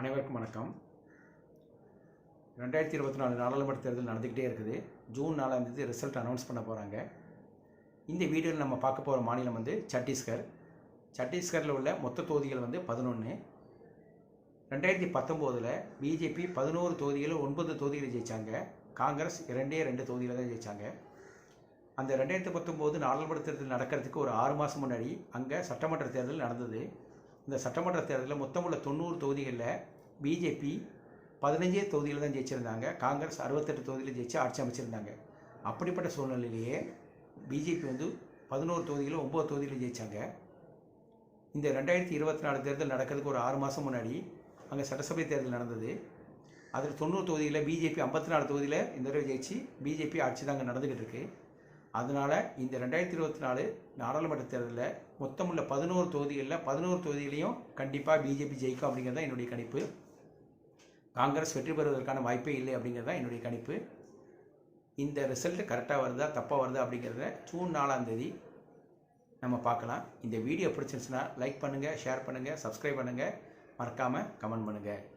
அனைவருக்கும் வணக்கம். ரெண்டாயிரத்தி இருபத்தி நாலு நாடாளுமன்ற தேர்தல் நடந்துக்கிட்டே இருக்குது. ஜூன் நாலாம் தேதி ரிசல்ட் அனௌன்ஸ் பண்ண போகிறாங்க இந்த வீடியோவில் நம்ம பார்க்க போகிற மாநிலம் வந்து சத்தீஸ்கர் சத்தீஸ்கரில் உள்ள மொத்த தொகுதிகள் வந்து பதினொன்று ரெண்டாயிரத்தி பத்தொம்போதில் பிஜேபி பதினோரு தொகுதிகளில் ஒன்பது தொகுதிகளை ஜெயித்தாங்க காங்கிரஸ் இரண்டே ரெண்டு தொகுதியில் தான் ஜெயித்தாங்க அந்த ரெண்டாயிரத்தி பத்தொம்போது நாடாளுமன்ற தேர்தல் நடக்கிறதுக்கு ஒரு ஆறு மாதம் முன்னாடி அங்கே சட்டமன்ற தேர்தல் நடந்தது. இந்த சட்டமன்ற தேர்தலில் மொத்தம் உள்ள தொண்ணூறு தொகுதிகளில் பிஜேபி பதினஞ்சே தொகுதியில் தான் ஜெயிச்சிருந்தாங்க. காங்கிரஸ் அறுபத்தெட்டு தொகுதியில் ஜெயிச்சு ஆட்சி அமைச்சிருந்தாங்க. அப்படிப்பட்ட சூழ்நிலையிலேயே பிஜேபி வந்து பதினோரு தொகுதியில் ஒம்பது தொகுதியில் ஜெயித்தாங்க இந்த ரெண்டாயிரத்தி இருபத்தி நாலு தேர்தல் நடக்கிறதுக்கு ஒரு ஆறு மாதம் முன்னாடி அங்கே சட்டசபை தேர்தல் நடந்தது. அதில் தொண்ணூறு தொகுதியில் பிஜேபி ஐம்பத்தி நாலு தொகுதியில் இந்த தடவை ஜெயிச்சு பிஜேபி ஆட்சி தான் அங்கே நடந்துக்கிட்டு இருக்குது அதனால் இந்த ரெண்டாயிரத்தி இருபத்தி நாலு நாடாளுமன்ற தேர்தலில் மொத்தமுள்ள பதினோரு தொகுதிகளில் பதினோரு தொகுதிகளையும் கண்டிப்பாக பிஜேபி ஜெயிக்கும் அப்படிங்கிறது தான் என்னுடைய கணிப்பு. காங்கிரஸ் வெற்றி பெறுவதற்கான வாய்ப்பே இல்லை அப்படிங்கிறது தான் என்னுடைய கணிப்பு. இந்த ரிசல்ட்டு கரெக்டாக வருதா தப்பாக வருதா அப்படிங்கிறத ஜூன் நாலாம் தேதி நம்ம பார்க்கலாம். இந்த வீடியோ பிடிச்சிருந்துச்சுன்னா லைக் பண்ணுங்கள் ஷேர் பண்ணுங்கள் சப்ஸ்கிரைப் பண்ணுங்கள் மறக்காமல் கமெண்ட் பண்ணுங்கள்